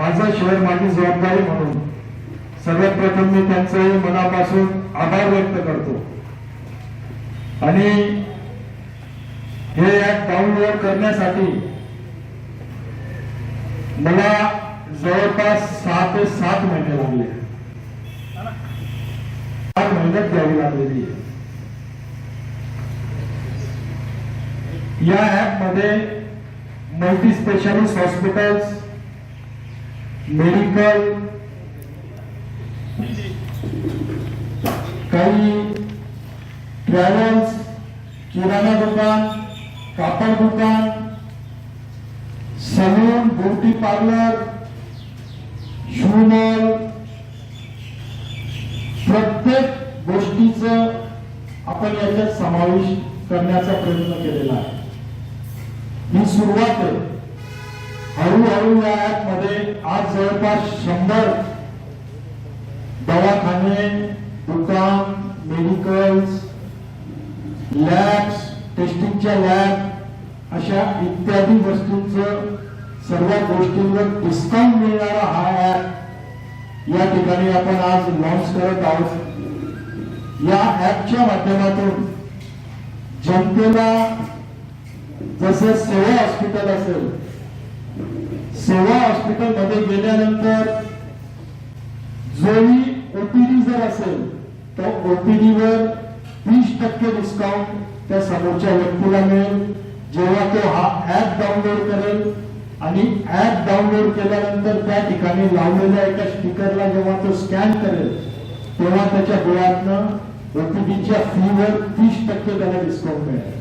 माझं शहर माझी जबाबदारी म्हणून सर्वात प्रथम मी त्यांचे मनापासून आभार व्यक्त करतो आणि हे ऍप डाउनलोड करण्यासाठी मला जवळपास सहा ते सात महिने लागले सात मेहनत द्यावी लागलेली आहे. या ऍपमध्ये मल्टी स्पेशालिस्ट हॉस्पिटल्स मेडिकल काही ट्रॅव्हल्स किराणा दुकान कापड दुकान सलून ब्युटी पार्लर शूमॉल प्रत्येक गोष्टीच आपण याच्यात समावेश करण्याचा प्रयत्न केलेला आहे. ही सुरुवात आहे. हळूहळू या मध्ये आज जवळपास शंभर दवाखाने दुकान मेडिकल्स लॅब्स टेस्टिंगच्या लॅब अशा इत्यादी वस्तूंचं सर्व गोष्टींवर डिस्काउंट मिळणारा हा ऍप या ठिकाणी आपण आज लॉन्च करत आहोत. या ऍपच्या माध्यमातून जनतेला जसं सेवा हॉस्पिटल असेल सेवा हॉस्पिटलमध्ये गेल्यानंतर जोही ओपीडी जर असेल तर ओपीडीवर वर टक्के डिस्काउंट त्या समोरच्या व्यक्तीला मिळेल. जेव्हा तो हा ऍप डाउनलोड करेल आणि ऍप डाउनलोड केल्यानंतर त्या ठिकाणी लावलेल्या एका स्टिकरला जेव्हा तो स्कॅन करेल तेव्हा त्याच्या डोळ्यातनं ओपीडीच्या फीवर तीस टक्के त्याला डिस्काउंट मिळेल.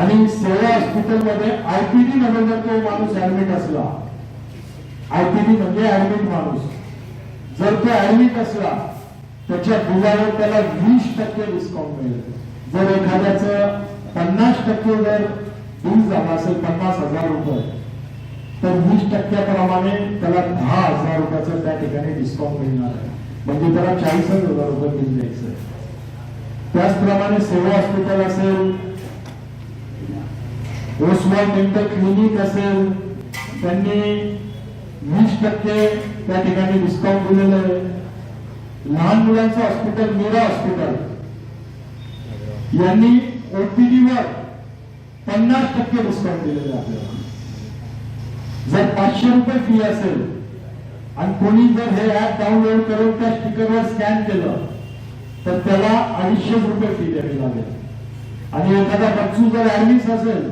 आणि सेवा हॉस्पिटलमध्ये आयपीडी मध्ये जर तो माणूस ऍडमिट असला आयपीडी म्हणजे ऍडमिट माणूस. जर तो ऍडमिट असला त्याच्या बिलावर त्याला वीस टक्के डिस्काउंट मिळेल. जर एखाद्याचं पन्नास टक्के जर बिल झालं असेल पन्नास हजार रुपये तर वीस टक्क्याप्रमाणे त्याला दहा हजार रुपयाचं त्या ठिकाणी डिस्काउंट मिळणार आहे. म्हणजे त्याला चाळीस हजार रुपये बिल द्यायचं त्याचप्रमाणे सेवा हॉस्पिटल असेल ओसवाल डेंटल क्लिनिक असेल त्यांनी वीस टक्के त्या ठिकाणी डिस्काउंट दिलेलं आहे. लहान मुलांचं हॉस्पिटल मीरा हॉस्पिटल यांनी ओपीडीवर पन्नास टक्के डिस्काउंट दिलेलं आहे आपल्याला. जर पाचशे रुपये फी असेल आणि कोणी जर हे ऍप डाउनलोड करून त्या स्टिकरवर स्कॅन केलं तर त्याला अडीचशे रुपये फी द्यावी लागेल. आणि एखादा बच्चू जर ऍडमिट असेल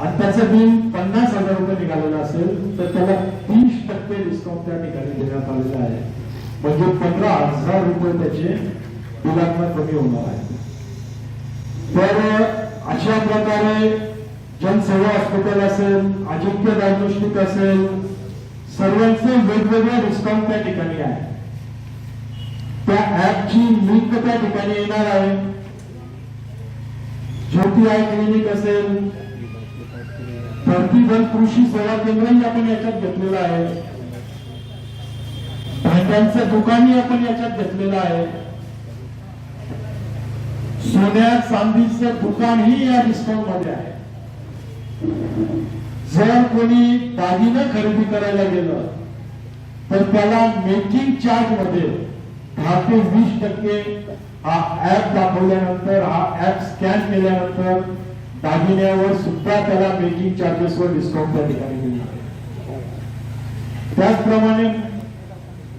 आणि त्याचं बिल पन्नास हजार रुपये निघालेलं असेल तर त्याला तीस टक्के डिस्काउंट त्या ठिकाणी देण्यात आलेलं आहे. म्हणजे पंधरा हजार रुपये त्याचे बिलांना कमी होणार आहे. तर अशा प्रकारे जनसेवा हॉस्पिटल असेल अजिंक्य डायग्नोस्टिक असेल सर्वांचे वेगवेगळे डिस्काउंट त्या ठिकाणी आहे त्या ऍपची लिंक त्या ठिकाणी येणार आहे. ज्योती आय क्लिनिक असेल भरती प्रतिबंध कृषी सेवा केंद्रही आपण याच्यात घेतलेलं आहे. भांड्यांचं दुकानही आपण याच्यात घेतलेलं आहे. सोन्या चांदीचं दुकानही या डिस्काउंटमध्ये आहे. जर कोणी दागिनं खरेदी करायला गेलं तर त्याला मेकिंग चार्जमध्ये दहा ते वीस टक्के हा ऍप दाखवल्यानंतर हा ऍप स्कॅन केल्यानंतर दागिन्यावर सुद्धा त्याला मेकिंग चार्जेस वर डिस्काउंट त्या ठिकाणी मिळणार त्याचप्रमाणे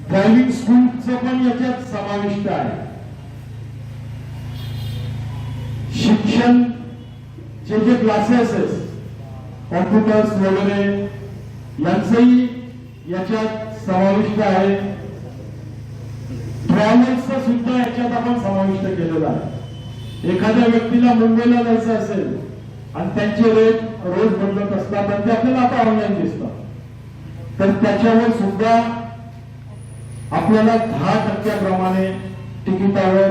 ड्रायव्हिंग स्कूलचं पण याच्यात समाविष्ट आहे. शिक्षण चे जे क्लासेस कॉम्प्युटर्स वगैरे यांचंही याच्यात समाविष्ट आहे. ट्रॅव्हल्सचा सुद्धा याच्यात आपण समाविष्ट केलेला आहे. एखाद्या व्यक्तीला मुंबईला जायचं असेल आणि त्यांचे रेट रोज बदलत असतात आणि ते आपल्याला आता ऑनलाईन दिसतात. तर त्याच्यावर सुद्धा आपल्याला दहा टक्क्याप्रमाणे तिकिटावर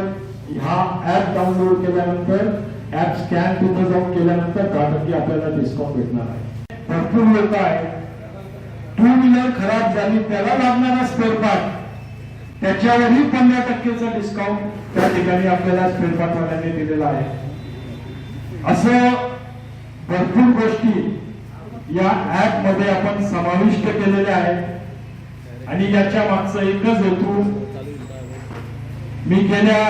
हा ऍप डाउनलोड केल्यानंतर ऍप स्कॅन तिथं जाऊन केल्यानंतर दहा टक्के आपल्याला डिस्काउंट भेटणार आहे. भरपूर लोक आहेत. टू व्हीलर खराब झाली त्याला लागणारा स्पेअर पार्ट त्याच्यावरही पंधरा टक्केचा डिस्काउंट त्या ठिकाणी आपल्याला स्पेअर पार्टवाल्यांनी दिलेला आहे. असं भरपूर गोष्टी या ऍपमध्ये आपण समाविष्ट केलेल्या आहेत. आणि याच्या मागचा एकच हेतू मी गेल्या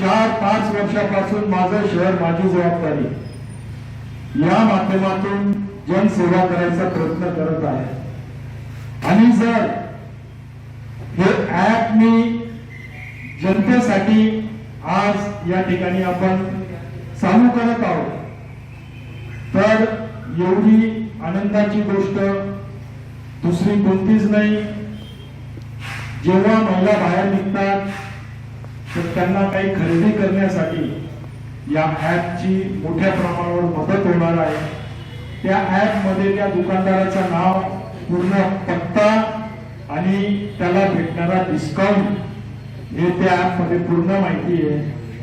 चार पाच वर्षापासून माझं शहर माझी जबाबदारी. या माध्यमातून जनसेवा करायचा प्रयत्न करत आहे. आणि जर हे ऍप मी जनतेसाठी आज या ठिकाणी आपण चालू करत आहोत तर एवढी आनंदाची गोष्ट दुसरी कोणतीच नाही. जेव्हा महिला बाहेर निघतात तर त्यांना काही खरेदी करण्यासाठी या ऍपची मोठ्या प्रमाणावर मदत होणार आहे. त्या ऍपमध्ये त्या दुकानदाराचं नाव पूर्ण पत्ता आणि त्याला भेटणारा डिस्काउंट हे त्या ॲपमध्ये पूर्ण माहिती आहे.